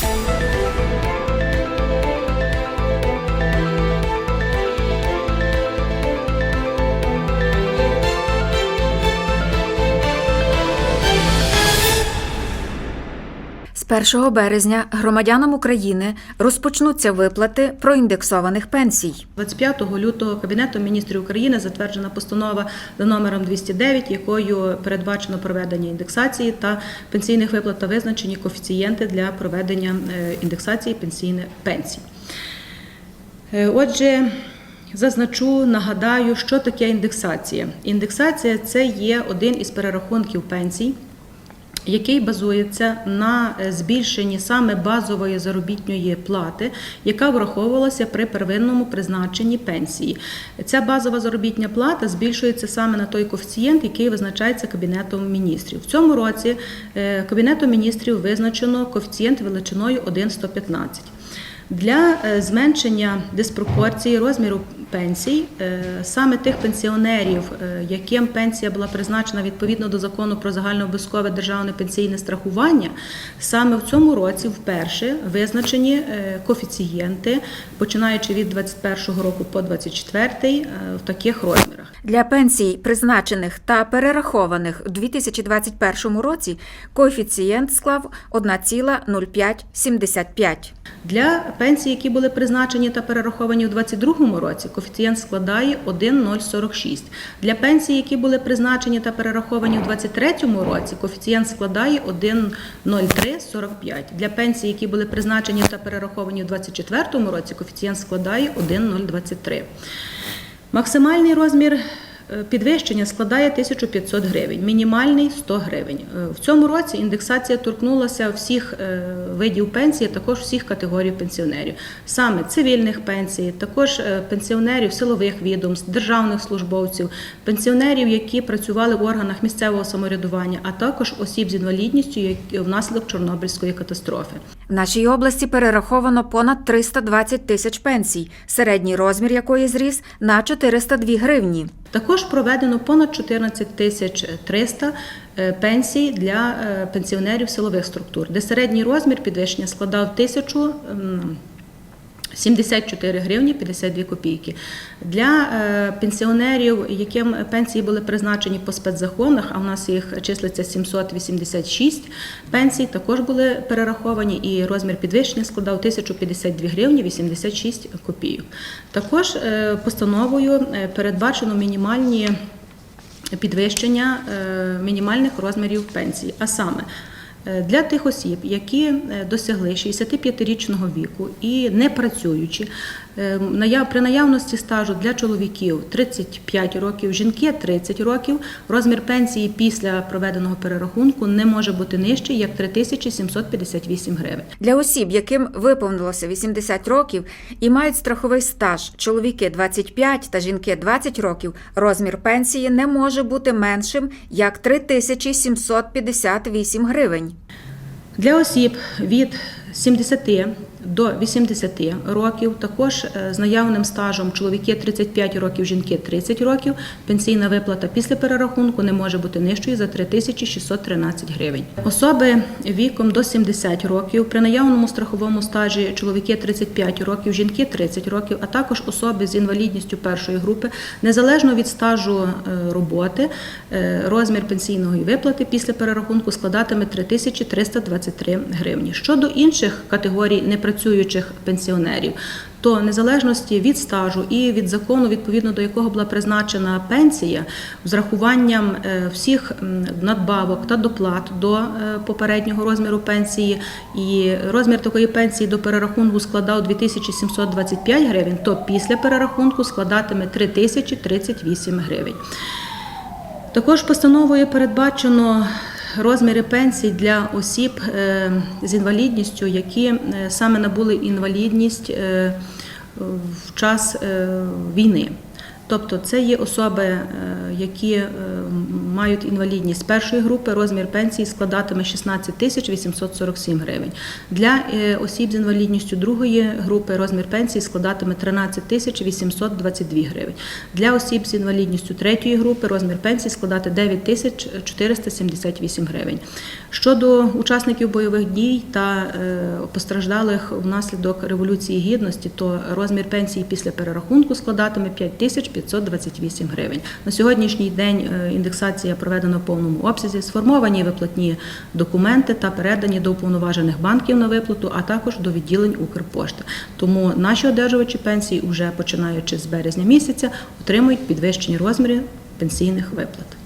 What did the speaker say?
Thank you. З 1 березня громадянам України розпочнуться виплати проіндексованих пенсій. 25 лютого Кабінетом міністрів України затверджена постанова за номером 209, якою передбачено проведення індексації та пенсійних виплат та визначені коефіцієнти для проведення е, індексації пенсійних пенсій. Е, Отже, зазначу, нагадаю, що таке індексація. Індексація це є один із перерахунків пенсій який базується на е, збільшенні саме базової заробітної плати, яка враховувалася при первинному призначенні пенсії. Ця базова заробітня плата збільшується саме на той коефіцієнт, який визначається Кабінетом міністрів. В цьому році е, Кабінетом міністрів визначено коефіцієнт величиною 1,115. Для е, зменшення диспропорції розміру пенсій е, саме тих пенсіонерів, е, яким пенсія була призначена відповідно до закону про загальнообов'язкове державне пенсійне страхування, саме в цьому році вперше визначені коефіцієнти, починаючи від 21 року по 24 е, в таких розмірах. Для пенсій, призначених та перерахованих у 2021 році, коефіцієнт склав 1,0575. Для пенсій, які були призначені та перераховані у 2022 році, коефіцієнт складає 1,046. Для пенсій, які були призначені та перераховані у 2023 році, коефіцієнт складає 1,0345. Для пенсій, які були призначені та перераховані у 2024 році, коефіцієнт складає 1,023. Максимальний розмір підвищення складає 1500 гривень, мінімальний 100 гривень. Е, В цьому році індексація торкнулася всіх е, видів пенсії, також всіх категорій пенсіонерів, саме цивільних пенсій, також е, пенсіонерів силових відомств, державних службовців, пенсіонерів, які працювали в органах місцевого самоврядування, а також осіб з інвалідністю які- внаслідок Чорнобильської катастрофи. В нашій області перераховано понад 320 тисяч пенсій, середній розмір якої зріс на 402 гривні. Також проведено понад 14 тисяч 300 е, пенсій для е, пенсіонерів силових структур, де середній розмір підвищення складав 1000 м, 74 гривні 52 копійки. Для е, пенсіонерів, яким пенсії були призначені по спецзаконах, а в нас їх числиться 786 пенсій, також були перераховані, і розмір підвищення складав 1052 гривні 86 копійок. Також е, постановою е, передбачено мінімальні підвищення мінімальних розмірів пенсії, а саме для тих осіб, які е, досягли 65-річного віку і не працюючи, е, при наявності стажу для чоловіків 35 років, жінки 30 років, розмір пенсії після проведеного перерахунку не може бути нижчий, як 3758 гривень. Для осіб, яким виповнилося 80 років і мають страховий стаж, чоловіки 25 та жінки 20 років, розмір пенсії не може бути меншим як 3758 гривень. Для осіб від 70 до 80 років, також е, з наявним стажем чоловіки 35 років, жінки 30 років, пенсійна виплата після перерахунку не може бути нижчою за 3613 гривень. Особи віком до 70 років при наявному страховому стажі чоловіки 35 років, жінки 30 років, а також особи з інвалідністю першої групи, незалежно від стажу е, роботи, е, розмір пенсійної виплати після перерахунку складатиме 3323 гривні. Щодо інших категорій непрацюючих пенсіонерів, то незалежності від стажу і від закону, відповідно до якого була призначена пенсія, з рахуванням е, всіх надбавок та доплат до е, попереднього розміру пенсії, і розмір такої пенсії до перерахунку складав 2725 гривень, то після перерахунку складатиме 3038 гривень. Також постановою передбачено розміри пенсій для осіб е, з інвалідністю, які е, саме набули інвалідність е, в час війни. Тобто це є особи, які мають інвалідність першої групи, розмір пенсії складатиме 16 тисяч 847 гривень. Для е, осіб з інвалідністю другої групи розмір пенсії складатиме 13 тисяч 822 гривень. Для осіб з інвалідністю третьої групи розмір пенсії складати 9 тисяч 478 гривень. Щодо учасників бойових дій та е, постраждалих внаслідок Революції Гідності, то розмір пенсії після перерахунку складатиме 5 тисяч 528 гривень. На сьогоднішній день е, індексація проведена в повному обсязі, сформовані виплатні документи та передані до уповноважених банків на виплату, а також до відділень Укрпошти. Тому наші одержувачі пенсій, вже починаючи з березня місяця, отримують підвищені розміри пенсійних виплат.